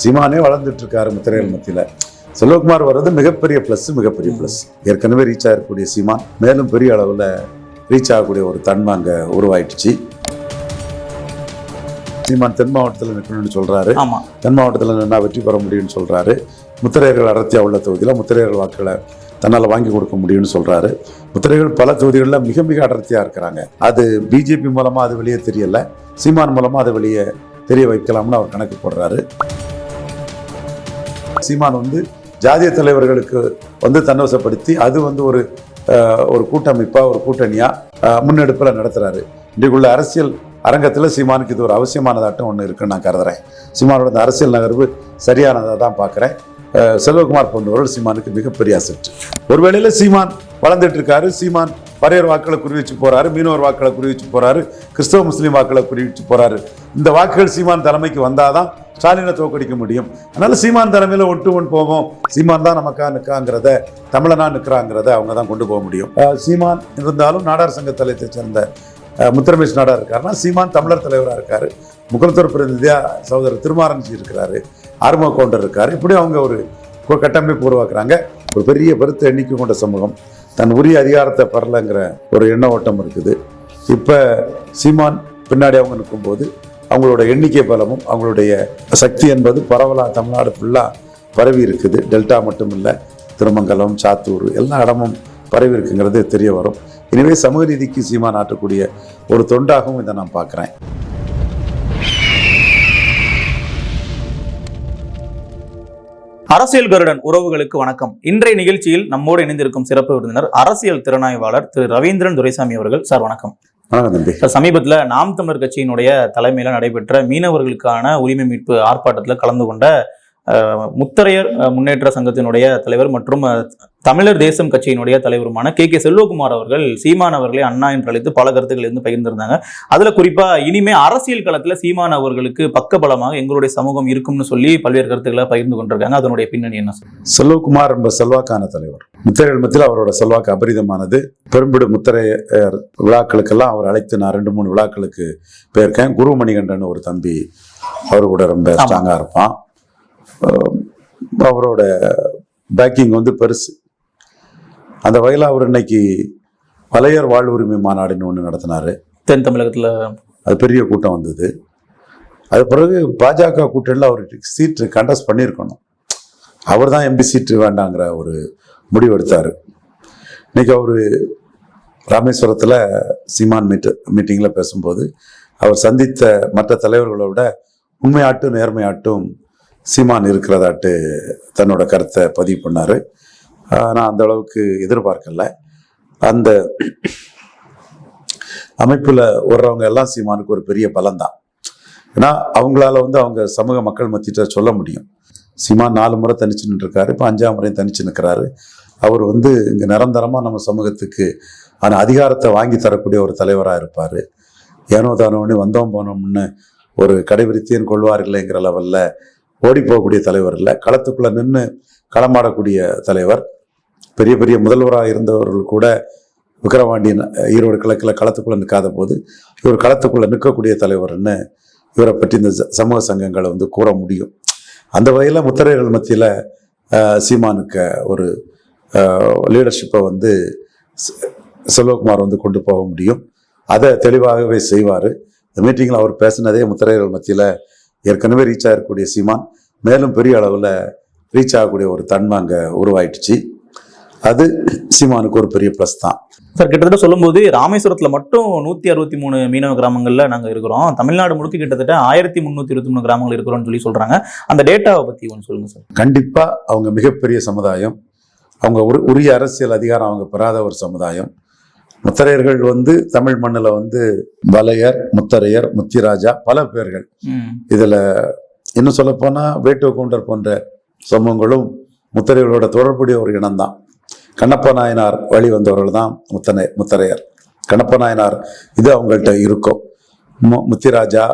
சீமானே வளர்ந்துட்டு இருக்காரு முத்திரைகள் மத்தியில். செல்வகுமார் வர்றது மிகப்பெரிய ப்ளஸ் மிகப்பெரிய ப்ளஸ் ஏற்கனவே ரீச் ஆகக்கூடிய சீமான் மேலும் பெரிய அளவில் ரீச் ஆகக்கூடிய ஒரு தன்மை அங்கே உருவாயிடுச்சு. சீமான் தென் மாவட்டத்தில் நிற்கணும்னு சொல்றாரு. ஆமா. தென் மாவட்டத்தில் நின்னா வெற்றி பெற முடியும்னு சொல்றாரு. முத்திரையர்கள் அடர்த்தியா உள்ள தொகுதியில் முத்திரையர்கள் வாக்குகளை தன்னால் வாங்கி கொடுக்க முடியும்னு சொல்றாரு. முத்திரைகள் பல தொகுதிகளில் மிக மிக அடர்த்தியா இருக்கிறாங்க. அது பிஜேபி மூலமா அது வெளியே தெரியல. சீமான் மூலமா அதை வெளியே தெரிய வைக்கலாம்னு அவர் கணக்கு போடுறாரு. சீமான் வந்து ஜாதிய தலைவர்களுக்கு வந்து தன்னவசப்படுத்தி அது வந்து ஒரு ஒரு கூட்டமைப்பா ஒரு கூட்டணியா முன்னெடுப்பில் முன்னெடுப்புல நடத்துறாரு. இன்றைக்குள்ள அரசியல் அரங்கத்தில் சீமானுக்கு இது ஒரு அவசியமானதாட்டம் ஒன்று இருக்குன்னு நான் கருதுறேன். சீமானோட இந்த அரசியல் நகர்வு சரியானதாக தான் பார்க்குறேன் செல்வகுமார் போன்றவர்கள் சீமானுக்கு மிகப்பெரிய அசட்டு. ஒரு வேளையில சீமான் வளர்ந்துட்டு இருக்காரு சீமான் பரையர் வாக்களை குறி வச்சு போறாரு. மீனவர் வாக்களை குறி வச்சு போறாரு. கிறிஸ்தவ முஸ்லீம் வாக்களை குறி வச்சு போறாரு. இந்த வாக்குகள் சீமான் தலைமைக்கு வந்தாதான் ஸ்டாலினை தோக்கடிக்க முடியும். அதனால சீமான் தலைமையில ஒட்டு ஒன்று போவோம் சீமான் தான் நமக்கா நிற்காங்கிறத தமிழனா நிற்கிறாங்கிறத அவங்க தான் கொண்டு போக முடியும். சீமான் இருந்தாலும் நாடார் சங்க தலைத்தை சேர்ந்த முத்திரமேஷ் நாடார் இருக்காருன்னா சீமான் தமிழர் தலைவராக இருக்கார். முகத்துவ பிரதிநிதியாக சகோதரர் திருமாரஞ்சி இருக்கிறாரு. ஆர்மோ கவுண்டர் இருக்கார். இப்படி அவங்க ஒரு ஒரு கட்டமைப்பு உருவாக்குறாங்க. ஒரு பெரிய பெருத்த எண்ணிக்கை கொண்ட சமூகம். தன் உரிய அதிகாரத்தை பெறலைங்கிற ஒரு எண்ண ஓட்டம் இருக்குது. இப்போ சீமான் பின்னாடி அவங்க நிற்கும்போது அவங்களோட எண்ணிக்கை பலமும் அவங்களுடைய சக்தி என்பது பரவலாக தமிழ்நாடு ஃபுல்லாக பரவி இருக்குது. டெல்டா மட்டும் இல்லை திருமங்கலம் சாத்தூர் எல்லா இடமும் பரவி இருக்குங்கிறது தெரிய வரும். எனவே சமூக நீதிக்கு சீமா நாட்டக்கூடிய ஒரு தொண்டாகவும் இதை நான் பார்க்குறேன். அரசியல் கருடன் உறவுகளுக்கு வணக்கம். இன்றைய நிகழ்ச்சியில் நம்மோடு இணைந்திருக்கும் சிறப்பு விருந்தினர் அரசியல் திறனாய்வாளர் திரு ரவீந்திரன் துரைசாமி அவர்கள். சார் வணக்கம். சார் சமீபத்தில் நாம் தமிழர் கட்சியினுடைய தலைமையில நடைபெற்ற மீனவர்களுக்கான உரிமை மீட்பு ஆர்ப்பாட்டத்தில் கலந்து கொண்ட அஹ், முத்தரையர் முன்னேற்ற சங்கத்தினுடைய தலைவர் மற்றும் தமிழர் தேசம் கட்சியினுடைய தலைவருமான கே கே செல்வகுமார் அவர்கள் சீமான் அவர்களை அண்ணா என்று அழைத்து பல கருத்துக்கள் இருந்து பகிர்ந்திருந்தாங்க. அதுல குறிப்பா இனிமே அரசியல் களத்துல சீமான் அவர்களுக்கு பக்கபலமாக எங்களுடைய சமூகம் இருக்கும்னு சொல்லி பல்வேறு கருத்துக்களை பகிர்ந்து கொண்டிருக்காங்க. அதனுடைய பின்னணி என்ன செல்வகுமார் என்ப செல்வாக்கான தலைவர். முத்திரைகள் மத்தியில் அவரோட செல்வாக்கு அபரிதமானது. பெரும்பிடு முத்திரையர் விழாக்களுக்கெல்லாம் அவர் அழைத்து நான் ரெண்டு மூணு விழாக்களுக்கு போயிருக்கேன். குரு மணிகண்டன் ஒரு தம்பி அவர் கூட ரொம்ப. ஸ்ட்ராங்காக இருப்பான். அவரோட பேக்கிங் வந்து பெருசு. அந்த வகையில் அவர் இன்னைக்கு வலையர் வாழ்வுரிமை மாநாடுன்னு ஒன்று நடத்தினாரு. தென் தமிழகத்துல அது பெரிய கூட்டம் வந்தது. அது பிறகு பாஜக கூட்டணியில் அவர் சீட்டு கண்டஸ்ட் பண்ணியிருக்கணும். அவர் தான் எம்பி சீட்டு வேண்டாங்கிற ஒரு முடிவு எடுத்தார். இன்னைக்கு அவர் ராமேஸ்வரத்தில் சீமான் மீட் மீட்டிங்கில் பேசும்போது அவர் சந்தித்த மற்ற தலைவர்களை விட உண்மையாட்டும் நேர்மையாட்டும் சீமான் இருக்கிறதாட்டு தன்னோட கருத்தை பதிவு பண்ணார். நான் அந்த அளவுக்கு எதிர்பார்க்கல. அந்த அமைப்பில் வர்றவங்க எல்லாம் சீமானுக்கு ஒரு பெரிய பலம்தான். ஏன்னா அவங்களால வந்து அவங்க சமூக மக்கள் மத்திட்ட சொல்ல முடியும். சீமான் நாலு முறை தனிச்சு நின்றுருக்காரு இப்போ அஞ்சாம் முறையும் தனிச்சு நிற்கிறாரு அவர் வந்து இங்கே நிரந்தரமாக நம்ம சமூகத்துக்கு ஆனால் அதிகாரத்தை வாங்கி தரக்கூடிய ஒரு தலைவராக இருப்பார். ஏனோ தானோன்னு வந்தோம் போனோம்னு ஒரு கடைபிடித்தேன் கொள்வார்களேங்கிற லெவலில் ஓடி போகக்கூடிய தலைவர் இல்லை. களத்துக்குள்ளே நின்று களமாடக்கூடிய தலைவர். பெரிய பெரிய முதல்வராக இருந்தவர்கள் கூட விக்கிரவாண்டியன் ஈரோடு கிழக்கில் களத்துக்குள்ளே நிற்காத போது இவர் களத்துக்குள்ளே நிற்கக்கூடிய தலைவர்னு இவரை பற்றி இந்த ச- சமூக சங்கங்களை வந்து கூற முடியும். அந்த வகையில் முத்திரையர்கள் மத்தியில் சீமானுக்கு ஒரு லீடர்ஷிப்பை வந்து செல்வகுமார் வந்து கொண்டு போக முடியும். அதை தெளிவாகவே செய்வார். இந்த மீட்டிங்கில் அவர் பேசினதே முத்திரையர்கள் மத்தியில் ஏற்கனவே ரீச் ஆகக்கூடிய சீமான். மேலும் பெரிய அளவில் ரீச் ஆகக்கூடிய ஒரு தன்மை அங்கே உருவாயிடுச்சு. அது சீமானுக்கு ஒரு பெரிய ப்ளஸ் தான். சார் கிட்டத்தட்ட சொல்லும்போது ராமேஸ்வரத்துல மட்டும் நூத்தி அறுபத்தி மூணு மீனவ கிராமங்கள்ல நாங்க இருக்கிறோம். தமிழ்நாடு முழுக்க கிட்டத்தட்ட ஆயிரத்தி முன்னூத்தி இருபத்தி மூணு கிராமங்கள் இருக்கிறோம்னு சொல்லி சொல்றாங்க. அந்த டேட்டாவை பத்தி கொஞ்சம் சொல்லுங்க சார் கண்டிப்பாக அவங்க மிகப்பெரிய சமுதாயம். அவங்க ஒரு உரிய அரசியல் அதிகாரம் அவங்க பெறாத ஒரு சமுதாயம். முத்தரையர்கள் வந்து தமிழ் மண்ணில் வந்து வலையர் முத்தரையர் முத்திராஜா பல பேர்கள். இதில் இன்னும் சொல்லப்போனால் வேட்டுவ கவுண்டர் போன்ற சமூகங்களும் முத்தரையர்களோட தொடர்புடைய ஒரு இனம்தான். கண்ணப்ப நாயனார் வழி வந்தவர்கள் தான் முத்தனை முத்தரையர். கண்ணப்ப நாயனார் இது அவங்கள்ட்ட இருக்கும். மு முத்திராஜா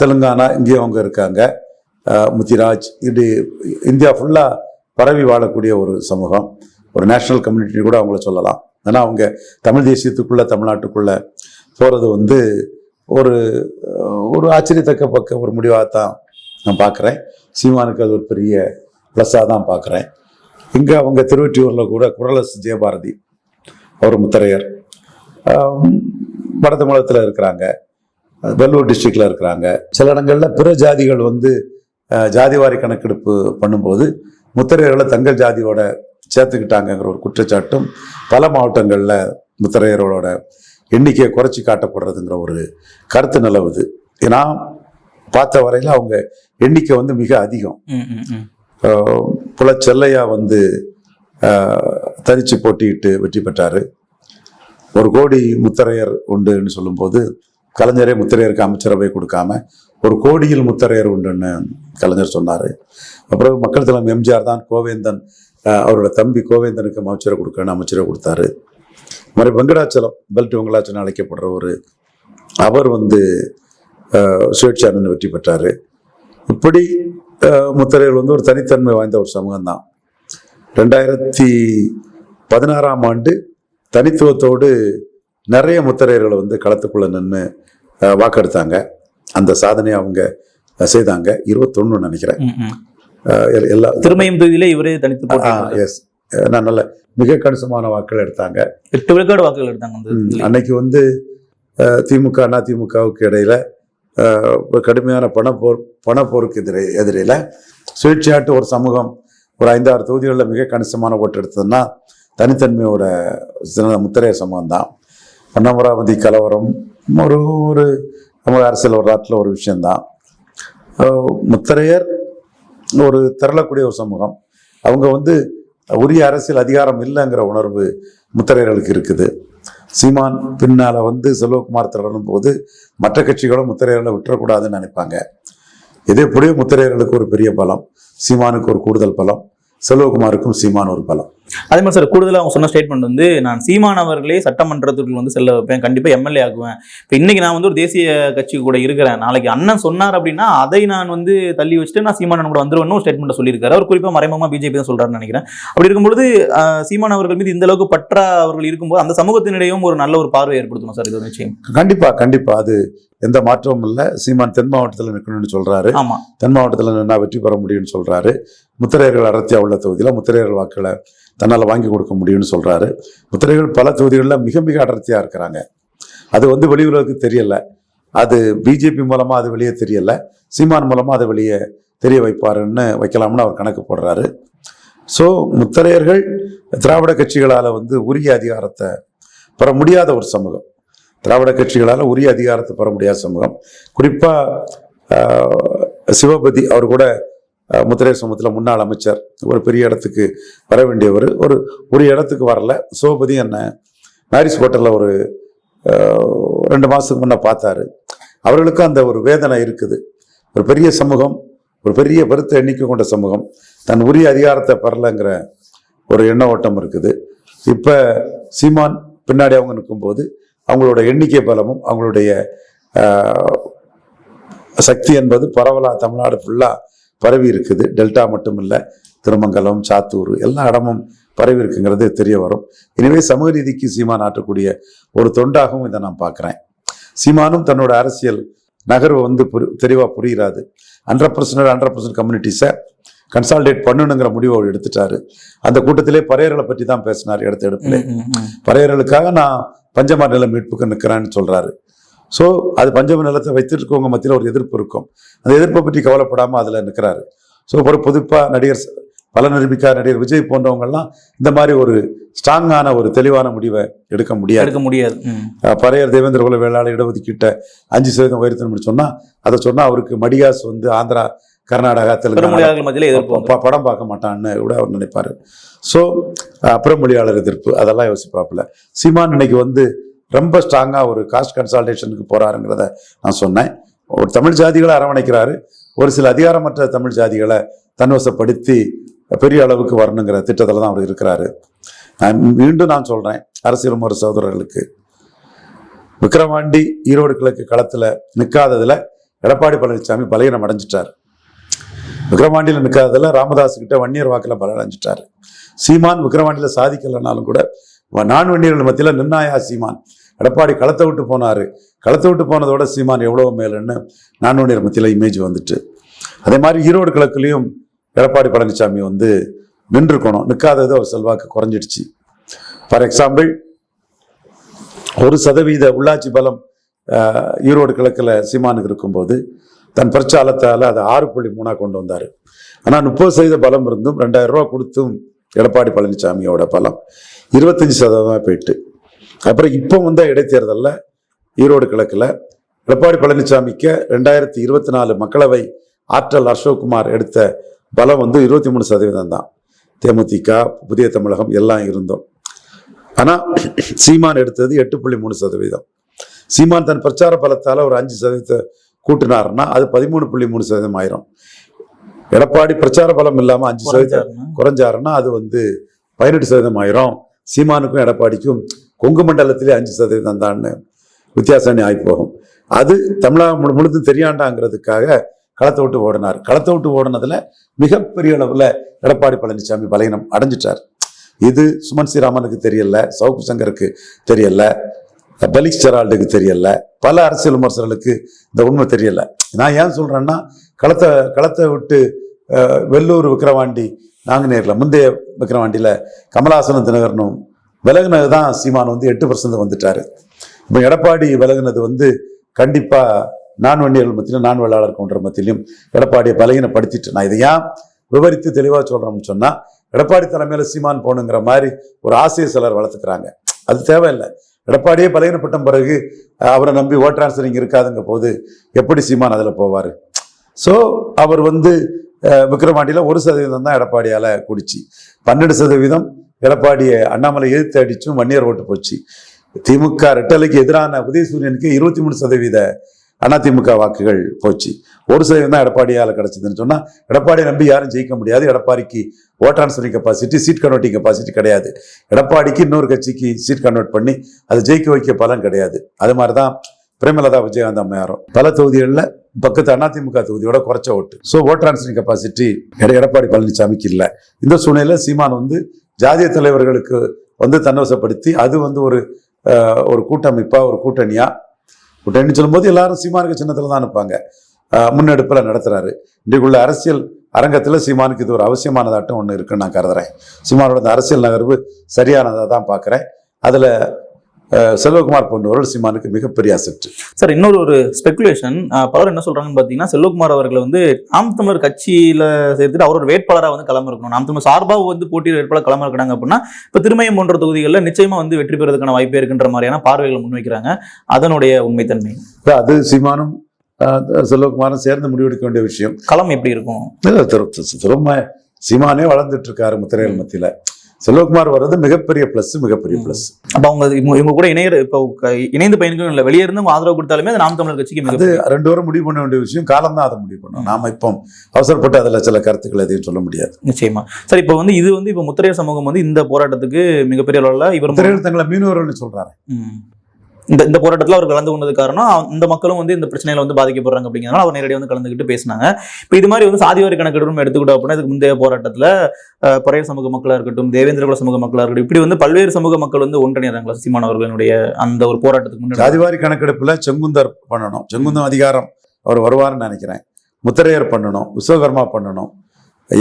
தெலுங்கானா இங்கேயும் அவங்க இருக்காங்க. முத்திராஜ் இப்படி இந்தியா ஃபுல்லாக பரவி வாழக்கூடிய ஒரு சமூகம். ஒரு நேஷனல் கம்யூனிட்டி கூட அவங்கள சொல்லலாம். ஏன்னா அவங்க தமிழ் தேசியத்துக்குள்ளே தமிழ்நாட்டுக்குள்ளே போகிறது வந்து ஒரு ஒரு ஆச்சரியத்தக்க பக்க ஒரு முடிவாக தான் நான் பார்க்குறேன். சீமானுக்கு அது ஒரு பெரிய ப்ளஸ்ஸாக தான் பார்க்குறேன். இங்கே அவங்க திருவொற்றியூரில் கூட குரலஸ் ஜெயபாரதி அவர் முத்தரையர். ஆம், வட தமிழகத்தில் இருக்கிறாங்க. வெல்லூர் டிஸ்ட்ரிக்டில் இருக்கிறாங்க. சில இடங்களில் பிற ஜாதிகள் வந்து ஜாதிவாரி கணக்கெடுப்பு பண்ணும்போது முத்தரையர்களை தங்கள் ஜாதியோட சேர்த்துக்கிட்டாங்கங்கிற ஒரு குற்றச்சாட்டும் பல மாவட்டங்களில் முத்தரையரோட எண்ணிக்கையை குறைச்சி காட்டப்படுறதுங்கிற ஒரு கருத்து நிலவுது. ஏன்னா பார்த்த வரையில் அவங்க எண்ணிக்கை வந்து மிக அதிகம். புல செல்லையா வந்து தரிச்சு போட்டியிட்டு வெற்றி பெற்றார். ஒரு கோடி முத்தரையர் உண்டுன்னு சொல்லும்போது கலைஞரே முத்தரையருக்கு அமைச்சரவை கொடுக்காம ஒரு கோடியில் முத்தரையர் உண்டுன்னு கலைஞர் சொன்னார். அப்புறம் மக்கள் தலைமை எம்ஜிஆர் தான் கோவேந்தன் அவரோட தம்பி கோவேந்தனுக்கு அமைச்சரை கொடுக்கணும்னு அமைச்சரை கொடுத்தாரு. மாதிரி வெங்கடாச்சலம் பெல்ட் வெங்கடாச்சலம் அழைக்கப்படுற ஒரு அவர் வந்து அஹ், சுயேட்சானன் வெற்றி பெற்றார். இப்படி அஹ், முத்தரையர் வந்து ஒரு தனித்தன்மை வாய்ந்த ஒரு சமூகம் தான் ரெண்டாயிரத்தி பதினாறாம் ஆண்டு தனித்துவத்தோடு நிறைய முத்தரையர்களை வந்து களத்துக்குள்ள நின்று வாக்கெடுத்தாங்க. அந்த சாதனையை அவங்க செய்தாங்க. இருபத்தொன்னு நினைக்கிறேன். எல்லா திருமயம் தொகுதியிலே இவரே தனித்து எஸ் நான் நல்ல மிக கணிசமான வாக்கள் எடுத்தாங்க. எட்டு விழுக்காடு வாக்குகள் எடுத்தாங்க. அன்னைக்கு வந்து திமுக அண்ணா திமுகவுக்கு இடையில கடுமையான பணப்போர் பணப்போருக்கு எதிரே எதிரில சுயேட்சையாட்டு ஒரு சமூகம் ஒரு ஐந்தாறு தொகுதிகளில் மிக கணிசமான ஓட்டு எடுத்ததுன்னா தனித்தன்மையோட முத்திரைய சமூகம் தான் அமராவதி கலவரம் ஒரு ஒரு நம்ம அரசியல் வரலாற்றில் ஒரு விஷயந்தான் முத்திரையர் முத்தரையர் ஒரு திரளக்கூடிய ஒரு சமூகம். அவங்க வந்து உரிய அரசியல் அதிகாரம் இல்லைங்கிற உணர்வு முத்தரையர்களுக்கு இருக்குது. சீமான் பின்னால் வந்து செல்வகுமார் தொடரும் போது மற்ற கட்சிகளும் முத்திரையர்களை விட்டுறக்கூடாதுன்னு நினைப்பாங்க. இதே போலவே முத்திரையர்களுக்கு ஒரு பெரிய பலம் சீமானுக்கு ஒரு கூடுதல் பலம் செல்வகுமாருக்கும் சீமான் ஒரு பலம். அதே மாதிரி சார் கூடுதலா அவங்க சொன்ன ஸ்டேட்மெண்ட் வந்து நான் சீமானவர்களே சட்டமன்றத்துக்குள் வந்து செல்ல வைப்பேன் கண்டிப்பா எம்எல்ஏ ஆக்குவேன் இப்போ இன்னைக்கு நான் வந்து ஒரு தேசிய கட்சி கூட இருக்கிறேன். நாளைக்கு அண்ணன் சொன்னார் அப்படின்னா அதை நான் வந்து தள்ளி வச்சுட்டு நான் சீமானன் கூட வந்துருவேன் ஸ்டேட்மெண்ட் சொல்லியிருக்காரு. அவர் குறிப்பா மறைமுகமாக பிஜேபி தான் சொல்றாருன்னு நினைக்கிறேன். அப்படி இருக்கும்போது ஆஹ், சீமான் அவர்கள் மீது இந்த அளவுக்கு பற்றா அவர்கள் இருக்கும்போது அந்த சமூகத்தினிடையும் ஒரு நல்ல ஒரு பார்வை ஏற்படுத்தணும் சார் இது ஒரு நிச்சயம். கண்டிப்பா கண்டிப்பா. அது எந்த மாற்றமும் இல்லை. சீமான் தென் மாவட்டத்தில் நிற்கணும்னு சொல்றாரு. தென் மாவட்டத்தில் நின்னா வெற்றி பெற முடியும்னு சொல்றாரு. முத்திரையர்கள் அடர்த்தியா உள்ள தொகுதியில் முத்திரையர்கள் வாக்குகளை தன்னால் வாங்கி கொடுக்க முடியும்னு சொல்றாரு. முத்திரையர்கள் பல தொகுதிகளில் மிக மிக அடர்த்தியா இருக்கிறாங்க. அது வந்து வெளி உலகுக்கு தெரியல. அது பிஜேபி மூலமா அது வெளியே தெரியல. சீமான் மூலமா அதை வெளியே தெரிய வைப்பாருன்னு வைக்கலாம்னு அவர் கணக்கு போடுறாரு. ஸோ முத்தரையர்கள் திராவிட கட்சிகளால் வந்து உரிய அதிகாரத்தை பெற முடியாத ஒரு சமூகம். திராவிட கட்சிகளால் உரிய அதிகாரத்தை பெற முடியாத சமூகம். குறிப்பாக சிவபதி அவர் கூட முத்திரை சமூகத்தில் முன்னாள் அமைச்சர். ஒரு பெரிய இடத்துக்கு வர வேண்டியவர். ஒரு ஒரு இடத்துக்கு வரல. சிவபதி என்ன மேரிஸ் ஹோட்டலில் ஒரு ரெண்டு மாதத்துக்கு முன்ன பார்த்தாரு. அவர்களுக்கும் அந்த ஒரு வேதனை இருக்குது. ஒரு பெரிய சமூகம் ஒரு பெரிய பெருத்த எண்ணிக்கை கொண்ட சமூகம். தன் உரிய அதிகாரத்தை பெறலைங்கிற ஒரு எண்ண ஓட்டம் இருக்குது. இப்போ சீமான் பின்னாடி அவங்க நிற்கும்போது அவங்களோட எண்ணிக்கை பலமும் அவங்களுடைய சக்தி என்பது பரவலாக தமிழ்நாடு ஃபுல்லாக பரவி இருக்குது. டெல்டா மட்டும் இல்லை திருமங்கலம் சாத்தூர் எல்லா இடமும் பரவி இருக்குங்கிறது தெரிய வரும். எனவே சமூக நீதிக்கு சீமான் ஆற்றக்கூடிய ஒரு தொண்டாகவும் இதை நான் பார்க்குறேன். சீமானும் தன்னோட அரசியல் நகர்வு வந்து புரி தெளிவாக புரிகிறாது ஹண்ட்ரட் பர்சன்ட் ஹண்ட்ரட் பர்சன்ட் கம்யூனிட்டிஸை கன்சால்டேட் பண்ணணுங்கிற முடிவை அவர் எடுத்துட்டாரு. அந்த கூட்டத்திலே பறையர்களை பற்றி தான் பேசினார் எடுத்த எடுப்பிலே. பறையர்களுக்காக நான் பஞ்சம நில மீட்புக்கு நிற்கிறேன்னு சொல்றாரு. ஸோ அது பஞ்சம நிலத்தை வைத்திருக்கவங்க மத்தியில் ஒரு எதிர்ப்பு இருக்கும். அந்த எதிர்ப்பை பற்றி கவலைப்படாமல் அதில் நிற்கிறாரு. ஸோ ஒரு பொதுப்பாக நடிகர் பல நிரூபிக்கா நடிகர் விஜய் போன்றவங்கெல்லாம் இந்த மாதிரி ஒரு ஸ்ட்ராங்கான ஒரு தெளிவான முடிவை எடுக்க முடியாது. எடுக்க முடியாது. பறையர் தேவேந்திர குல வேளாளர் இடஒதுக்கீட்டை அஞ்சு சதவீதம் உயர்த்தணும்னு சொன்னா அதை சொன்னா அவருக்கு மடிகாஸ் வந்து ஆந்திரா கர்நாடகா பெருமொழியாளர்கள் மத்தியில எதிர்ப்பு படம் பார்க்க மாட்டான்னு கூட அவர் நினைப்பாரு. ஸோ அப்புறமொழியாளர் எதிர்ப்பு அதெல்லாம் யோசிப்பாப்புல. சீமான் இன்னைக்கு வந்து ரொம்ப ஸ்ட்ராங்காக ஒரு காஸ்ட் கன்சால்டேஷனுக்கு போறாருங்கிறத நான் சொன்னேன். ஒரு தமிழ் ஜாதிகளை அரவணைக்கிறாரு. ஒரு சில அதிகாரமற்ற தமிழ் ஜாதிகளை தன்வசப்படுத்தி பெரிய அளவுக்கு வரணுங்கிற திட்டத்தில் தான் அவர் இருக்கிறாரு. நான் மீண்டும் நான் சொல்றேன் அரசியல் முறை சகோதரர்களுக்கு. விக்கிரவாண்டி ஈரோடு கிழக்கு களத்தில் நிற்காததுல எடப்பாடி பழனிசாமி பலகீனம் அடைஞ்சிட்டார். விக்ரவாண்டியில் நிற்காததில் ராமதாஸ் கிட்ட வன்னியர் வாக்கில் பலனடைஞ்சிட்டாரு. சீமான் விக்ரவாண்டியில் சாதிக்கலைனாலும் கூட நான் வன்னியர்கள் மத்தியில் நின்னாயா சீமான்? எடப்பாடி களத்தை விட்டு போனாரு. களத்தை விட்டு போனதோட சீமான் எவ்வளோ மேலுன்னு நான் வன்னியர் மத்தியில் இமேஜ் வந்துட்டு. அதே மாதிரி ஈரோடு கிழக்குலேயும் எடப்பாடி பழனிசாமி வந்து நின்றுக்கணும். நிற்காதது அவர் செல்வாக்கு குறைஞ்சிடுச்சு. ஃபார் எக்ஸாம்பிள் ஒரு சதவீத உள்ளாட்சி பலம் ஈரோடு கிழக்கில் சீமானுக்கு இருக்கும்போது தன் பிரச்சாரத்தால் அதை ஆறு புள்ளி மூணாக கொண்டு வந்தார். ஆனால் முப்பது சதவீத பலம் இருந்தும் ரெண்டாயிரம் ரூபா கொடுத்தும் எடப்பாடி பழனிசாமியோட பலம் இருபத்தஞ்சி சதவீதமாக போயிட்டு. அப்புறம் இப்போ வந்த இடைத்தேர்தலில் ஈரோடு கிழக்கில் எடப்பாடி பழனிசாமிக்கு ரெண்டாயிரத்தி இருபத்தி நாலு மக்களவை ஆற்றல் அசோக்குமார் எடுத்த பலம் வந்து இருபத்தி மூணு சதவீதம் தான். தேமுதிக புதிய தமிழகம் எல்லாம் இருந்தோம். ஆனால் சீமான் எடுத்தது எட்டு புள்ளி மூணு சதவீதம். சீமான் தன் பிரச்சார பலத்தால் ஒரு அஞ்சு சதவீதத்தை கூட்டினாருன்னா அது பதிமூணு புள்ளி மூணு சதவீதம் ஆயிரும். எடப்பாடி பிரச்சார பலம் இல்லாமல் அஞ்சு சதவீதம் குறைஞ்சாருன்னா. அது வந்து பதினெட்டு சதவீதம் ஆயிரும். சீமானுக்கும் எடப்பாடிக்கும் கொங்கு மண்டலத்திலே அஞ்சு சதவீதம் தான்னு வித்தியாசம் ஆகி போகும். அது தமிழகம் முழு முழுதும் தெரியாண்டாங்கிறதுக்காக களத்தை விட்டு ஓடினார். களத்தை விட்டு ஓடினதுல மிகப்பெரிய அளவில் எடப்பாடி பழனிசாமி பலகீனம் அடைஞ்சிட்டார். இது சுமன் ஸ்ரீராமனுக்கு தெரியல சவுக்கு சங்கருக்கு தெரியல பெலிக்ஸ் ஜெரால்டுக்கு தெரியல. பல அரசியல் விமர்சகர்களுக்கு இந்த உண்மை தெரியல. நான் ஏன் சொல்கிறேன்னா களத்தை களத்தை விட்டு வெள்ளூர் விக்கிரவாண்டி நாங்குநேரில் முந்தைய விக்கிரவாண்டியில் கமலாசன தினகரனும் விலகுனது தான் சீமான் வந்து எட்டு பர்சன்ட் வந்துட்டாரு. இப்போ எடப்பாடி விலகுனது வந்து கண்டிப்பாக நான் வண்டியர்கள் மத்தியிலும் நான் வெள்ளாளர் கவுண்டர் மத்தியிலும் எடப்பாடியை பலகீனப்படுத்திட்டு நான் இதை ஏன் விவரித்து தெளிவாக சொல்கிறோம்னு சொன்னால் எடப்பாடி தலைமையில் சீமான் போகணுங்கிற மாதிரி ஒரு ஆசையை சிலர் வளர்த்துக்கிறாங்க. அது தேவையில்லை. எடப்பாடியே பலகீனப்பட்ட பிறகு அவரை நம்பி ஓட் டிரான்ஸ்ஃபரிங் இருக்காதுங்க போது எப்படி சீமான் அதில் போவார்? ஸோ அவர் வந்து விக்ரமாண்டியில் ஒரு சதவீதம் தான் எடப்பாடியால் குடிச்சு. பன்னெண்டு சதவீதம் எடப்பாடியை அண்ணாமலை எதிர்த்து அடிச்சும் வன்னியர் ஓட்டு போச்சு. திமுக ரெட்டலைக்கு எதிரான உதயசூரியனுக்கு இருபத்தி மூணு சதவீத அதிமுக வாக்குகள் போச்சு. ஒரு சதவீதம் தான் எடப்பாடியால் கிடச்சிதுன்னு சொன்னால் எடப்பாடியை நம்பி யாரும் ஜெயிக்க முடியாது. எடப்பாடிக்கு vote transferring capacity seat converting capacity கிடையாது. எடப்பாடிக்கு இன்னொரு கட்சிக்கு சீட் கன்வெர்ட் பண்ணி அதை ஜெயிக்க வைக்க பலன் கிடையாது. அது மாதிரி தான் பிரேமலதா விஜயகாந்த் அம்மையாரும். பல தொகுதிகளில் பக்கத்து அதிமுக தொகுதியோட குறைச்ச ஓட்டு. So vote capacity capacity Edappadi பழனிசாமிக்கு இல்லை. இந்த சூழ்நிலையில் சீமான் வந்து ஜாதிய தலைவர்களுக்கு வந்து தன்னவசப்படுத்தி அது வந்து ஒரு ஒரு கூட்டமைப்பாக ஒரு கூட்டணியாக கூட்டணின்னு சொல்லும்போது எல்லாரும் சீமானுக்கு சின்னத்தில் தான் இருப்பாங்க முன்னெடுப்பில் நடத்துறாரு. இன்றைக்குள்ள அரசியல் அரங்கத்தில் சீமானுக்கு இது ஒரு அவசியமானதாட்டம் ஒன்று இருக்குன்னு நான் கருதுறேன். சீமானோட இந்த அரசியல் நகர்வு சரியானதாக தான் பார்க்குறேன் அதில் செல்வகுமார் போன்றவர்கள் சீமானுக்கு மிகப்பெரிய அசட்டு. சார் இன்னொரு ஒரு ஸ்பெகுலேஷன் பலர் என்ன சொல்றாங்கன்னு பாத்தீங்கன்னா செல்வகுமார் அவர்கள் வந்து நாம் தமிழர் கட்சியில சேர்த்துட்டு அவர் ஒரு வேட்பாளரா வந்து களம் இருக்கணும் நாம் தமிழர் சார்பா வந்து போட்டியில் வேட்பாளர் களம் இருக்கிறாங்க அப்படின்னா இப்ப திருமயம் போன்ற தொகுதிகளில் நிச்சயமா வந்து வெற்றி பெறதுக்கான வாய்ப்பே இருக்குன்ற மாதிரியான பார்வைகளை முன்வைக்கிறாங்க. அதனுடைய உண்மைத்தன்மை. அது சீமானும் செல்வகுமாரும் சேர்ந்து முடிவெடுக்க வேண்டிய விஷயம். களம் எப்படி இருக்கும்? திரும்ப சீமானே வளர்ந்துட்டு இருக்காரு முத்திரையல் மத்தியில. செல்வகுமார் வர்றது மிகப்பெரிய பிளஸ் மிகப்பெரிய பிளஸ் அப்ப அவங்க இவங்க கூட இணைய இப்போ இணைந்து பயணிக்கணும் இல்லை. வெளியே இருந்து ஆதரவு கொடுத்தாலுமே அது நாம் தமிழர் கட்சிக்கு அது ரெண்டு பேரும் முடிவு பண்ண வேண்டிய விஷயம். காலம் தான் அதை முடிவு பண்ணும் நாம இப்போ அவசரப்பட்டு அதுல சில கருத்துக்கள் எதையும் சொல்ல முடியாது. நிச்சயமா. சார் இப்போ வந்து இது வந்து இப்போ முத்திரையர் சமூகம் வந்து இந்த போராட்டத்துக்கு மிகப்பெரிய அளவில் இவர் தங்களை மீனவர்கள்னு சொல்றாரு. இந்த இந்த போராட்டத்தில் அவர் கலந்து கொண்டது காரணம் இந்த மக்களும் வந்து இந்த பிரச்சனையில வந்து பாதிக்கப்படுறாங்க அப்படிங்கிறனால அவர் நேரடியாக வந்து கலந்துக்கிட்டு பேசினாங்க. இப்போ இது மாதிரி வந்து சாதிவாரி கணக்கெடுப்பு எடுத்துக்கிட்டோம் அப்படின்னா இதுக்கு முந்தைய போராட்டத்தில் பறையர் சமூக மக்களாக இருக்கட்டும் தேவேந்திரகுல சமூக மக்களாக இருக்கட்டும் இப்படி வந்து பல்வேறு சமூக மக்கள் வந்து ஒன்றிணைறாங்களா சிமானவர்களுடைய அந்த ஒரு போராட்டத்துக்கு முன்னாடி? சாதிவாரி கணக்கெடுப்பில் செங்குந்தர் பண்ணணும். செங்குந்தம் அதிகாரம் அவர் வருவார்னு நினைக்கிறேன். முத்திரையர் பண்ணணும் விஸ்வகர்மா பண்ணணும்.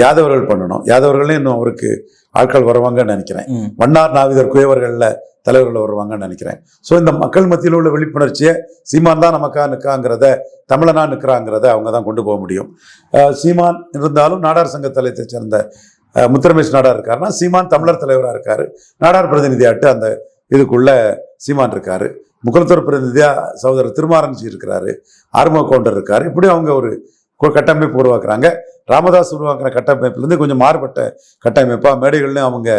யாதவர்கள் பண்ணணும். யாதவர்களே இன்னும் அவருக்கு ஆட்கள் வருவாங்கன்னு நினைக்கிறேன். மன்னார் நாவிதர் குயவர்களில் தலைவர்கள் வருவாங்கன்னு நினைக்கிறேன். ஸோ இந்த மக்கள் மத்தியில் உள்ள விழிப்புணர்ச்சியை சீமான் தான் நமக்கா நிற்காங்கிறத தமிழனா நிற்கிறாங்கிறத அவங்க தான் கொண்டு போக முடியும். சீமான் இருந்தாலும் நாடார் சங்க தலையத்தை சேர்ந்த முத்துரமேஷ் நாடார் இருக்காருன்னா சீமான் தமிழர் தலைவராக இருக்காரு. நாடார் பிரதிநிதியாட்டு அந்த இதுக்குள்ள சீமான் இருக்காரு. முகலத்தூர் பிரதிநிதியா சகோதரர் திருமாரஞ்சி இருக்கிறாரு. ஆறுமுக கவுண்டர் இருக்காரு. இப்படி அவங்க ஒரு கட்டமைப்பு உருவாக்குறாங்க. ராமதாஸ் உருவாக்குற கட்டமைப்புலேருந்து கொஞ்சம் மாறுபட்ட கட்டமைப்பாக மேடைகள்லையும் அவங்க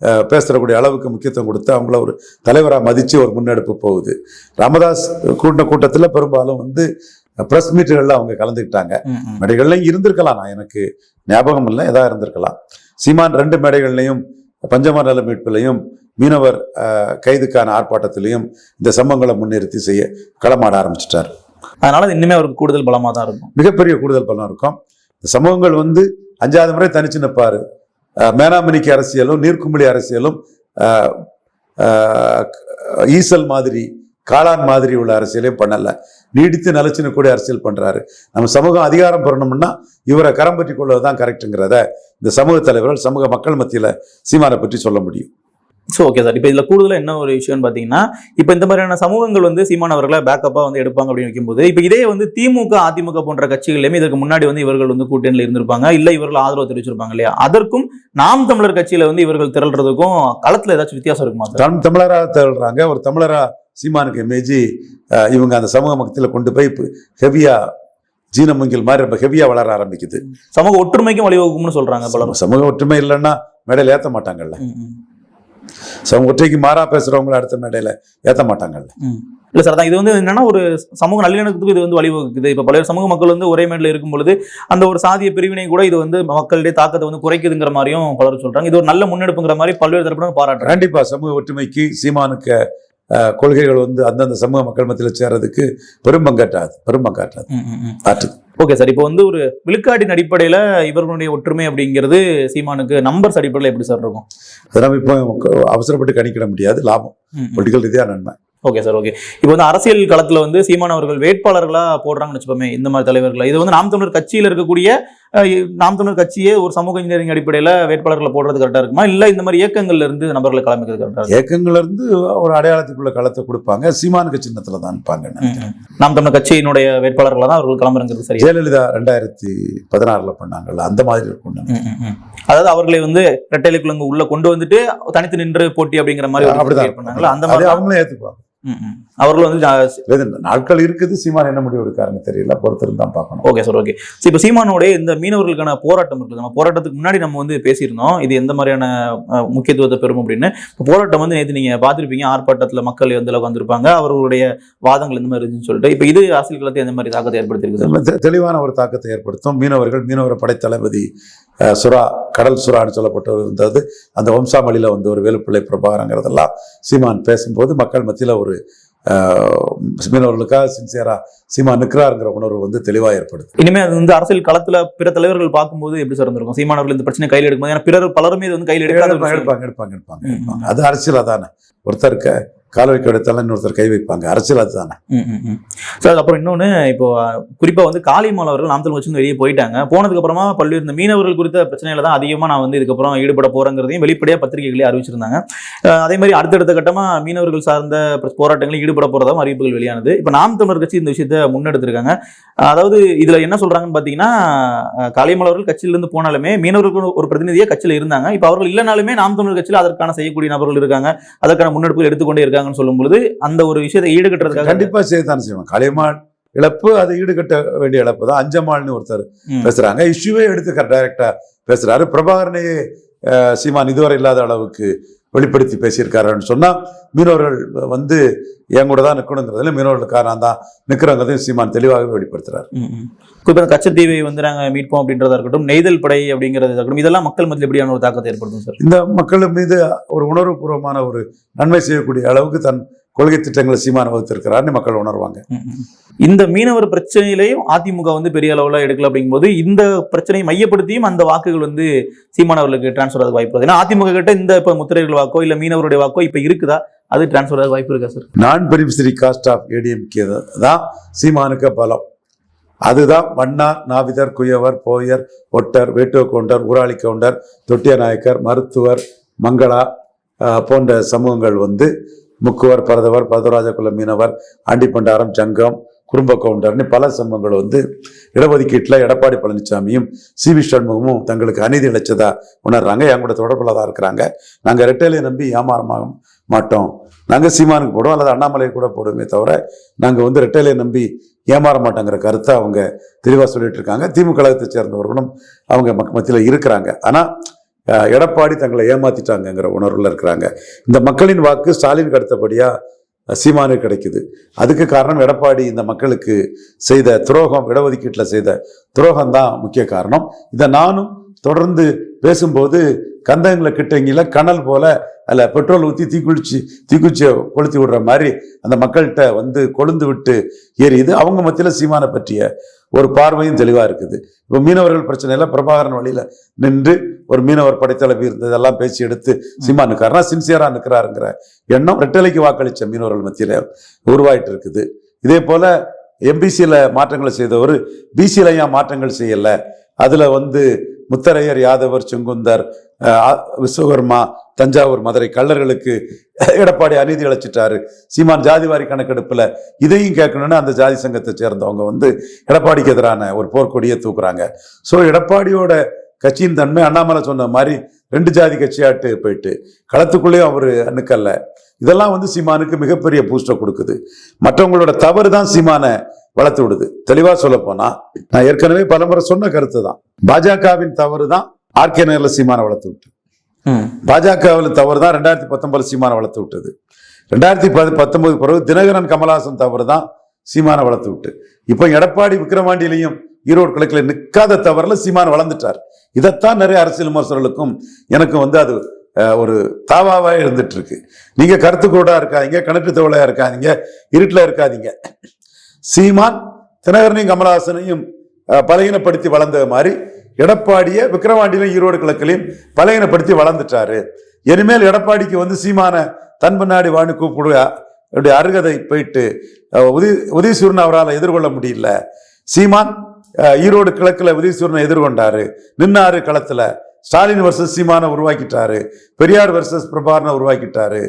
அஹ், பேசுறக்கூடிய அளவுக்கு முக்கியத்துவம் கொடுத்து அவங்கள ஒரு தலைவராக மதித்து ஒரு முன்னெடுப்பு போகுது. ராமதாஸ் கூட்ட கூட்டத்தில் பெரும்பாலும் வந்து ப்ரெஸ் மீட்டுகளில் அவங்க கலந்துக்கிட்டாங்க. மேடைகள்லையும் இருந்திருக்கலாம். நான் எனக்கு ஞாபகம் இல்லை எதா இருந்திருக்கலாம். சீமான் ரெண்டு மேடைகள்லையும் பஞ்சம நல மீட்பிலையும் மீனவர் கைதுக்கான ஆர்ப்பாட்டத்திலையும் இந்த சம்பவங்களை முன்னிறுத்தி செய்ய களமாட ஆரம்பிச்சிட்டார். அதனால இன்னுமே அவருக்கு கூடுதல் பலமாக தான் இருக்கும். மிகப்பெரிய கூடுதல் பலம் இருக்கும். இந்த சமூகங்கள் வந்து அஞ்சாவது முறை தனிச்சு நிற்பாரு. மேனாமணிக்கு அரசியலும் நீர்க்குமிழி அரசியலும் ஈசல் மாதிரி காளான் மாதிரி உள்ள அரசியலையும் பண்ணல. நீடித்து நிலச்சின்னு கூட அரசியல் பண்றாரு. நம்ம சமூகம் அதிகாரம் பெறணும்னா இவரை கரம் பற்றி கொள்வதுதான் கரெக்டுங்கிறத இந்த சமூக தலைவர்கள் சமூக மக்கள் மத்தியில சீமானை பற்றி சொல்ல முடியும். ஸோ ஓகே சார் இப்போ இதில் கூடுதலாக என்ன ஒரு விஷயம்னு பார்த்தீங்கன்னா இப்போ இந்த மாதிரியான சமூகங்கள் வந்து சீமான் அவர்களை பேக்கப்பாக வந்து எடுப்பாங்க அப்படின்னு வைக்கும்போது இப்போ இதே வந்து திமுக அதிமுக போன்ற கட்சிகள்லையுமே இதற்கு முன்னாடி வந்து இவர்கள் வந்து கூட்டணியில் இருந்திருப்பாங்க. இல்லை இவர்கள் ஆதரவு தெரிவிச்சிருப்பாங்க இல்லையா? அதற்கும் நாம் தமிழர் கட்சியில வந்து இவர்கள் திரள்றதுக்கும் களத்தில் ஏதாச்சும் வித்தியாசம் இருக்குமா தம் தமிழராக திகழ்றாங்க ஒரு தமிழரா சீமானுக்கு இமேஜ் இவங்க அந்த சமூக மத்தியில் கொண்டு போய் ஹெவியா ஜீனமுங்கில் மாதிரி ரொம்ப ஹெவியா வளர ஆரம்பிக்குது. சமூக ஒற்றுமைக்கும் வழிவகுக்கும்னு சொல்றாங்க பலரும். சமூக ஒற்றுமை இல்லைன்னா மேடையில் ஏற்ற மாட்டாங்கல்ல. ம், சமூக ஒற்றைக்கு மாறா பேசுறவங்கள அடுத்த மேடையில ஏற்ற மாட்டாங்கல்ல. இல்ல சார் அதான் இது வந்து என்னன்னா ஒரு சமூக நல்லிணக்கத்துக்கு இது வந்து வழிவகுக்குது. இப்ப பல்வேறு சமூக மக்கள் வந்து ஒரே மேடையில் இருக்கும் பொழுது அந்த ஒரு சாதிய பிரிவினை கூட இது வந்து மக்களுடைய தாக்கத்தை வந்து குறைக்குதுங்கிற மாதிரியும் பலரும் சொல்றாங்க. இது ஒரு நல்ல முன்னெடுப்புங்கிற மாதிரி பல்வேறு தரப்பினர் பாராட்டுறாங்க. கண்டிப்பா சமூக ஒற்றுமைக்கு சீமானுக்கு கொள்கைகள் வந்து அந்தந்த சமூக மக்கள் மத்தியில் சேர்றதுக்கு பெரும் பங்காற்றாது பெரும் பங்காற்றாது. ஆற்றுது ஓகே சார் இப்போ வந்து ஒரு விழுக்காட்டின் அடிப்படையில இவர்களுடைய ஒற்றுமை அப்படிங்கிறது சீமானுக்கு நம்பர்ஸ் அடிப்படையில் எப்படி சார் இருக்கும்? அதை நம்ம இப்போ அவசரப்பட்டு கணிக்கிட முடியாது லாபம். பொலிட்டிக்கல் ரீதியா நன்மை. Okay sir okay. இப்போ வந்து அரசியல் களத்துல வந்து சீமான் அவர்கள் வேட்பாளர்களா போடுறாங்கன்னு வச்சுப்போமே இந்த மாதிரி தலைவர்களை. இது வந்து நாம் தமிழர் கட்சியில இருக்கக்கூடிய நாம் தமிழர் கட்சியே ஒரு சமூக இன்ஜினியரிங் அடிப்படையில வேட்பாளர்களை போடுறது கரெக்டா இருக்குமா? இல்ல இந்த மாதிரி இயக்கங்கள்ல இருந்து நபர்களை கிளம்பிக்கிறது கரெக்டா இருக்கும்? ஏக்கங்கள்ல இருந்து ஒரு அடையாளத்துக்குள்ள களத்தை கொடுப்பாங்க. சீமானுக்கு சின்னத்துல தான் இருப்பாங்க நாம் தமிழர் கட்சியினுடைய வேட்பாளர்களா தான் அவர்கள் கிளம்புறது சரி ஜெயலலிதா ரெண்டாயிரத்தி பதினாறுல பண்ணாங்கல்ல அந்த மாதிரி இருக்கும். அதாவது அவர்களை வந்து ரெட்டைலை குழங்கு உள்ள கொண்டு வந்துட்டு தனித்து நின்று போட்டி அப்படிங்கிற மாதிரி அப்படிதான். பண்ணாங்களா அந்த மாதிரி ம், ம். அவர்கள் வந்து நாட்கள் இருக்குது. சீமான் என்ன முடிவு எடுக்காருன்னு தெரியல. பொறுத்திருந்து தான் பார்க்கணும். Okay sir okay. ஸோ இப்போ சீமானோட இந்த மீனவர்களுக்கான போராட்டம் இருக்குது. நம்ம போராட்டத்துக்கு முன்னாடி நம்ம வந்து பேசியிருந்தோம். இது எந்த மாதிரியான முக்கியத்துவத்தை பெறும் அப்படின்னு. இப்போ போராட்டம் வந்து நேற்று நீங்கள் பார்த்துருப்பீங்க. ஆர்ப்பாட்டத்தில் மக்கள் எந்த அளவுக்கு வந்திருப்பாங்க அவர்களுடைய வாதங்கள் எந்த மாதிரி இருந்துன்னு சொல்லிட்டு. இப்போ இது அரசியல் களத்தை எந்த மாதிரி தாக்கத்தை ஏற்படுத்தியிருக்கு தெளிவான ஒரு தாக்கத்தை ஏற்படுத்தும். மீனவர்கள் மீனவர படைத்தளபதி சுறா கடல் சுறான்னு சொல்லப்பட்டவர் இருந்தது. அந்த வம்சாமளியில வந்து ஒரு வேலுப்பிள்ளை பிரபாகரங்கிறதெல்லாம் சீமான் பேசும்போது மக்கள் மத்தியில ஒரு அஹ், மீனவர்களுக்காக சின்சியரா சீமான் நிற்கிறாருங்கிற உணர்வு வந்து தெளிவாக ஏற்படுது. இனிமே அது வந்து அரசியல் களத்துல பிற தலைவர்கள் பார்க்கும்போது எப்படி சார் இருந்திருக்கும்? சீமானவர்கள் இந்த பிரச்சனை கையில் எடுக்கும்போது ஏன்னா பிறர் பலருமே இது வந்து கையில் எடுக்காத ஒரு எடுப்பாங்க. எடுப்பாங்க எடுப்பாங்க. அது அரசியல் அதானே ஒருத்தர் க- கால் வைக்க எடுத்தாலும் இன்னொருத்தர் கை வைப்பாங்க. அரசியல் அதுதானே. சார் அப்புறம் இன்னொன்று இப்போ குறிப்பாக வந்து காளிமால் அவர்கள் நாமக்கல் வச்சு வெளியே போயிட்டாங்க. போனதுக்கு அப்புறமா பல்வேறு இந்த மீனவர்கள் குறித்த பிரச்சனையில தான் அதிகமாக நான் வந்து இதுக்கப்புறம் ஈடுபட போறேங்கிறதையும் வெளிப்படையாக பத்திரிகைகளே அறிவிச்சிருந்தாங்க. அதே மாதிரி அடுத்தடுத்த கட்டமா மீனவர்கள் சார்ந்த போராட்டங்களில் ஈடுபட போறதாவும் அறிவிப்புகள் வெளியானது. இப்போ நாம் தமிழர் கட்சி இந்த விஷயத்த முன்னெடுத்திருக்காங்க. அதாவது இதில் என்ன சொல்றாங்கன்னு பார்த்தீங்கன்னா அஹ், மாணவர்கள் அவர்கள் கட்சியிலிருந்து போனாலுமே மீனவர்கள் ஒரு பிரதிநிதியாக கட்சியில் இருந்தாங்க. இப்போ அவர்கள் இல்லைனாலுமே நாம் தமிழர் கட்சியில் அதற்கான செய்யக்கூடிய நபர்கள் இருக்காங்க. அதற்கான முன்னெடுப்புகள் எடுத்துக்கொண்டே இருக்காங்க. சொல்லும் பொழுது அந்த ஒரு விஷயத்தை ஈடுகட்டுறதுக்காக கண்டிப்பா செய்யத்தானே செய்வாங்க. களிமாள் இழப்பு அதை ஈடுகட்ட வேண்டிய இழப்பு தான் அஞ்சமாள்னு ஒருத்தர். பேசுறாங்க. இஷ்யூவே எடுத்து டைரக்டா பேசுறாரு. பிரபாகரனையே சீமான் இதுவரை இல்லாத அளவுக்கு வெளிப்படுத்தி பேசியிருக்காருன்னு சொன்னா மீனவர்கள் வந்து என் கூட தான் நிற்கணுங்கிறதுல மீனவர்களுக்காக நான் தான் நிற்கிறவங்கிறதையும் சீமான் தெளிவாகவே வெளிப்படுத்துறாரு. குறிப்பா இந்த கச்சத்தீவை வந்து நாங்க மீட்போம் அப்படின்றதா இருக்கட்டும் நெய்தல் படை அப்படிங்கிறது இருக்கட்டும் இதெல்லாம் மக்கள் மத்தியில் எப்படியான ஒரு தாக்கத்தை ஏற்படுத்தும் சார்? இந்த மக்கள் மீது ஒரு உணர்வுபூர்வமான ஒரு நன்மை செய்யக்கூடிய அளவுக்கு தன் கொள்கை திட்டங்களை சீமான் வகுத்திருக்கிறார்னு மக்கள் உணர்வாங்க. இந்த மீனவர் பிரச்சனையிலையும் அதிமுக வந்து பெரிய அளவுல எடுக்கல அப்படிங்கும்போது இந்த பிரச்சனையை மையப்படுத்தியும் அந்த வாக்குகள் வந்து சீமானவர்களுக்கு டிரான்ஸ்ஃபர் ஆக வாய்ப்பு. ஏன்னா அதிமுக கிட்ட இந்த இப்ப முத்திரைகள் வாக்கோ இல்ல மீனவருடைய வாக்கோ இப்ப இருக்குதா? அது டிரான்ஸ்ஃபர் ஆக வாய்ப்பு இருக்கா சார் நான் பெனிஃபிஷரி காஸ்ட் ஆஃப் ஏடிஎம்கே தான் சீமானுக்கு பலம். அதுதான் Mannar நாவிதர் குயவர் Boer ஒட்டர் வேட்டுவ counter Urali counter தொட்டிய நாயக்கர் மருத்துவர் மங்களா போன்ற சமூகங்கள் வந்து முக்குவர் பரதவர் பரதராஜகுல மீனவர் ஆண்டிப்பண்டாரம் ஜங்கம் குடும்ப கவுண்டர்னு பல சம்பவங்கள் வந்து இடஒதுக்கீட்டில் எடப்பாடி பழனிசாமியும் சி. வி. சண்முகமும் தங்களுக்கு அநீதி இழைச்சதா உணர்றாங்க. என் கூட தொடர்பில் தான் இருக்கிறாங்க. நாங்கள் ரெட்டையிலை நம்பி ஏமாற மாட்டோம். நாங்கள் சீமானுக்கு போடுவோம். அல்லது அண்ணாமலை கூட போடுவோமே தவிர நாங்கள் வந்து ரெட்டையிலை நம்பி ஏமாற மாட்டோங்கிற கருத்தை அவங்க தெளிவாக சொல்லிட்டு இருக்காங்க. திமுக கழகத்தை சேர்ந்தவர்களும் அவங்க மக் மத்தியில் இருக்கிறாங்க. ஆனால் எடப்பாடி தங்களை ஏமாத்திட்டாங்கங்கிற உணர்வில் இருக்கிறாங்க. இந்த மக்களின் வாக்கு ஸ்டாலினுக்கு அடுத்தபடியாக சீமானு கிடைக்குது. அதுக்கு காரணம் எடப்பாடி இந்த மக்களுக்கு செய்த துரோகம் இடஒதுக்கீட்டில் செய்த துரோகம் தான் முக்கிய காரணம். இதை நானும் தொடர்ந்து பேசும்போது கந்தங்களை கிட்டங்கில கனல் போல அதில் பெட்ரோல் ஊற்றி தீக்குளிச்சு தீக்குச்சியை கொளுத்தி விடுற மாதிரி அந்த மக்கள்கிட்ட வந்து கொழுந்து விட்டு ஏறியுது. அவங்க மத்தியில் சீமானை பற்றிய ஒரு பார்வையும் தெளிவாக இருக்குது. இப்போ மீனவர்கள் பிரச்சனையில் பிரபாகரன் வழியில் நின்று ஒரு மீனவர் படைத்தளவு இருந்ததெல்லாம் பேசி எடுத்து சீமா நிற்கிறாருனா சின்சியராக நிற்கிறாருங்கிற எண்ணம் ரெட்டலைக்கு வாக்களித்த மீனவர்கள் மத்தியில் உருவாயிட்டு இருக்குது இதே போல் எம்பிசியில் மாற்றங்களை செய்தவர் பிசியில் ஏன் மாற்றங்கள் செய்யலை? அதில் வந்து முத்தரையர் யாதவர் செங்குந்தர் விஸ்வகர்மா தஞ்சாவூர் மதுரை கள்ளர்களுக்கு எடப்பாடி அநீதி அழைச்சிட்டாரு சீமான் ஜாதிவாரி கணக்கெடுப்பில் இதையும் கேட்கணும்னு அந்த ஜாதி சங்கத்தை சேர்ந்தவங்க வந்து எடப்பாடிக்கு எதிரான ஒரு போர்க்கொடியை தூக்குறாங்க. ஸோ எடப்பாடியோட கட்சியின் தன்மை அண்ணாமலை சொன்ன மாதிரி ரெண்டு ஜாதி கட்சியாட்டு போயிட்டு களத்துக்குள்ளேயும் அவர் அணுக்கல்ல. இதெல்லாம் வந்து சீமானுக்கு மிகப்பெரிய பூஸ்டை கொடுக்குது. மற்றவங்களோட தவறு தான் சீமானை வளர்த்து விடுது. தெளிவா சொல்ல போனா நான் ஏற்கனவே பலமுறை சொன்ன கருத்து தான் பாஜகவின் தவறு தான் ஆர்கே நகர்ல சீமானை வளர்த்து விட்டு பாஜகவில் தவறு தான் ரெண்டாயிரத்தி பத்தொன்பது சீமானை வளர்த்து விட்டது. ரெண்டாயிரத்தி பத்து பத்தொன்பது பிறகு தினகரன் கமலஹாசன் தவறு தான் சீமானை வளர்த்து விட்டு. இப்போ எடப்பாடி விக்கிரவாண்டியிலையும் ஈரோடு கிழக்கில் நிற்காத தவறுல சீமான் வளர்ந்துட்டார். இதைத்தான் நிறைய அரசியல் விமர்சகர்களுக்கும் எனக்கும் வந்து அது ஒரு தாவாவா இருந்துட்டு இருக்கு. நீங்க கருத்து கூட இருக்காதீங்க கணக்கு தோலையா இருக்காதீங்க இருட்டில் இருக்காதீங்க. சீமான் தினகரனையும் கமலஹாசனையும் பலகீனப்படுத்தி வளர்ந்த மாதிரி எடப்பாடியை விக்கிரவாண்டியிலும் ஈரோடு கிழக்கிலையும் பலகீனப்படுத்தி வளர்ந்துட்டாரு. இனிமேல் எடப்பாடிக்கு வந்து சீமான தன் பின்னாடி வாணி கூப்பிடுவ அப்படி அருகதை போயிட்டு உதி உதய உதயசூரன் அவரால் எதிர்கொள்ள முடியல. சீமான் ஈரோடு கிழக்கில் உதயசூரனை எதிர்கொண்டாரு. நின்னாரு களத்தில். ஸ்டாலின் வர்சஸ் சீமானை உருவாக்கிட்டாரு. பெரியார் வர்சஸ் பிரபாரனை உருவாக்கிட்டாரு.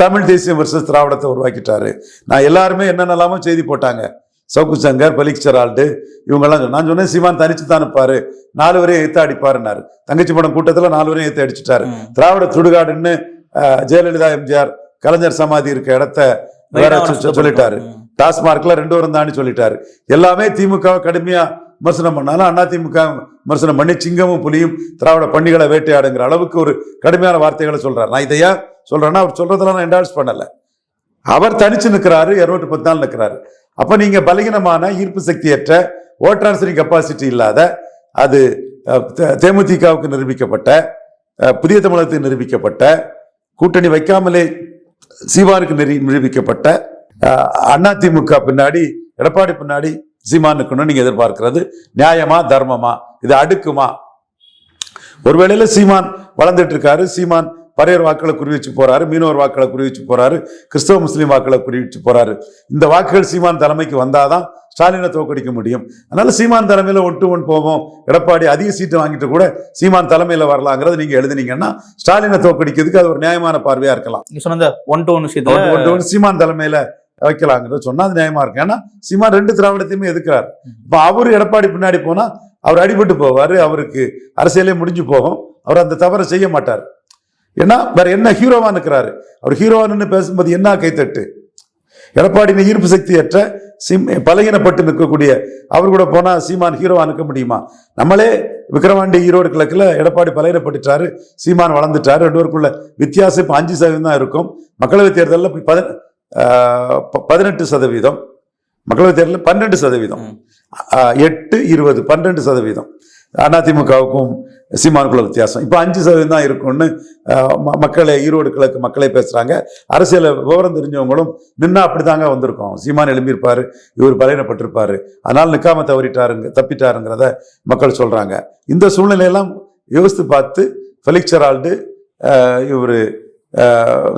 தமிழ் தேசியம் வர்சஸ் திராவிடத்தை உருவாக்கிட்டாரு. நான் எல்லாருமே என்னென்னலாமோ செய்தி போட்டாங்க. சவுக்கு சங்கர் பலிக் செரால்டு இவங்கெல்லாம். நான் சொன்னேன் சீமான் தனிச்சு தான் இருப்பாரு நாலு வரையும் எத்து அடிப்பாருன்னாரு. தங்கச்சி படம் கூட்டத்தில் நாலு வரையும் எத்து அடிச்சிட்டாரு. திராவிட சுடுகாடுன்னு அஹ், ஜெயலலிதா எம்ஜிஆர் கலைஞர் சமாதி இருக்க இடத்த வேற சொல்லிட்டாரு. டாஸ்மார்க்ல ரெண்டு வரும் தாண்டி சொல்லிட்டாரு. எல்லாமே திமுக கடுமையா விமர்சனம் பண்ணாலும் அண்ணா திமுக விமர்சனம் பண்ணி சிங்கமும் புலியும் திராவிட பண்டிகளை வேட்டையாடுங்கிற அளவுக்கு ஒரு கடுமையான வார்த்தைகளை சொல்றாரு. நான் இதையா சொல்கிறேன்னா அவர் சொல்றதெல்லாம் நான் என்டால்ஸ் பண்ணலை. அவர் தனிச்சு நிற்கிறாரு இருநூற்றி பத்து நாள் நிற்கிறாரு அப்போ நீங்கள் பலகீனமான ஈர்ப்பு சக்தியற்ற ஓட் டிரான்ஸ்ஃபரிங் கெப்பாசிட்டி இல்லாத அது தேமுதிகவுக்கு நிரூபிக்கப்பட்ட புதிய தமிழகத்துக்கு நிரூபிக்கப்பட்ட கூட்டணி வைக்காமலே சீமானுக்கு நிரூ நிரூபிக்கப்பட்ட அதிமுக பின்னாடி எடப்பாடி பின்னாடி சீமான் நிற்கணும்னு நீங்கள் எதிர்பார்க்கிறது. நியாயமா தர்மமா? இது அடுக்குமா? ஒருவேளையில் சீமான் வளர்ந்துட்டு இருக்காரு. சீமான் பரையர் வாக்களை குறி வச்சு போறாரு மீனவர் வாக்களை குறி வச்சு போறாரு கிறிஸ்தவ முஸ்லீம் வாக்களை குறி வச்சு போறாரு. இந்த வாக்குகள் சீமான் தலைமைக்கு வந்தாதான் ஸ்டாலினை தோக்கடிக்க முடியும். அதனால சீமான் தலைமையில ஒன் டு ஒன் போவோம். எடப்பாடி அதிக சீட்டு வாங்கிட்டு கூட சீமான் தலைமையில வரலாங்கிறத நீங்க எழுதுனீங்கன்னா ஸ்டாலினை தோக்கடிக்கிறதுக்கு அது ஒரு நியாயமான பார்வையா இருக்கலாம். நீங்க சொன்ன one to one one one to one Seeman தலைமையில வைக்கலாங்கிறத சொன்னா அது நியாயமா இருக்கு ஏன்னா சீமான் ரெண்டு திராவிடத்தையுமே எதுக்குறாரு இப்ப அவரு எடப்பாடி பின்னாடி போனா அவர் அடிபட்டு போவாரு அவருக்கு அரசியலே முடிஞ்சு போகும். அவர் அந்த தவறை செய்ய மாட்டார். ஏன்னா வேற என்ன ஹீரோவா நிற்கிறாரு அவர் ஹீரோவா நின்று பேசும்போது என்ன கைத்தட்டு எடப்பாடியின் ஈர்ப்பு சக்தியற்ற சிம் பலகீனப்பட்டு நிற்கக்கூடிய அவர் கூட போனா சீமான் ஹீரோவா நிற்க முடியுமா? நம்மளே விக்கிரவாண்டி ஈரோடு கிழக்குல எடப்பாடி பலகீனப்பட்டுட்டாரு சீமான் வளர்ந்துட்டாரு ரெண்டு பேருக்குள்ள வித்தியாசம் இப்போ அஞ்சு சதவீதம் தான் இருக்கும். மக்களவைத் தேர்தலில் பதி பதினெட்டு சதவீதம். மக்களவைத் தேர்தலில் பன்னெண்டு சதவீதம். எட்டு இருபது பன்னெண்டு சதவீதம். அதிமுகவுக்கும் சீமானுக்குள்ள வித்தியாசம். இப்போ அஞ்சு சதவீதம் தான் இருக்கும்னு மக்களை ம- ஈரோடு கிழக்கு மக்களே பேசுகிறாங்க அரசியல் விவரம் தெரிஞ்சவங்களும் நின்னா அப்படிதாங்க வந்திருக்கோம். சீமான் எழும்பியிருப்பார் இவர் பலவீனப்பட்டிருப்பார். அதனால் நிற்காம தவறிட்டாருங்க தப்பிட்டாருங்கிறத மக்கள் சொல்கிறாங்க இந்த சூழ்நிலையெல்லாம் யோசித்து பார்த்து ஃபெலிக்ஸ் ஜெரால்டு இவர்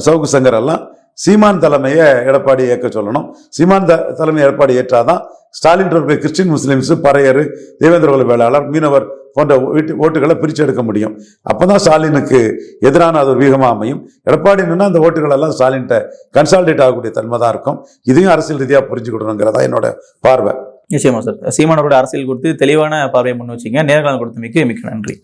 சவுகு சங்கர் எல்லாம் சீமான் தலைமையை எடப்பாடி ஏற்க சொல்லணும். சீமான் த தலைமை எடப்பாடி ஏற்றாதான் ஸ்டாலின் தொடர்பு கிறிஸ்டின் முஸ்லீம்ஸ் பறையர் தேவேந்திரகுல வேளாளர் மீனவர் போன்ற வீட்டு ஓட்டுகளை பிரித்து எடுக்க முடியும். அப்போ தான் ஸ்டாலினுக்கு எதிரான அது ஒரு வீகமாக அமையும். எடப்பாடி அந்த ஓட்டுகள் எல்லாம் ஸ்டாலின்கிட்ட கன்சால்டேட் ஆகக்கூடிய தன்மை தான் இருக்கும். இதையும் அரசியல் ரீதியாக புரிஞ்சுக்கிடணுங்கிறதா என்னோட பார்வை. நிச்சயமா சார். சீமானோட அரசியல் கொடுத்து தெளிவான பார்வையை முன் வச்சீங்க. நேர்காணல் கொடுத்தமைக்கு மிக்க நன்றி.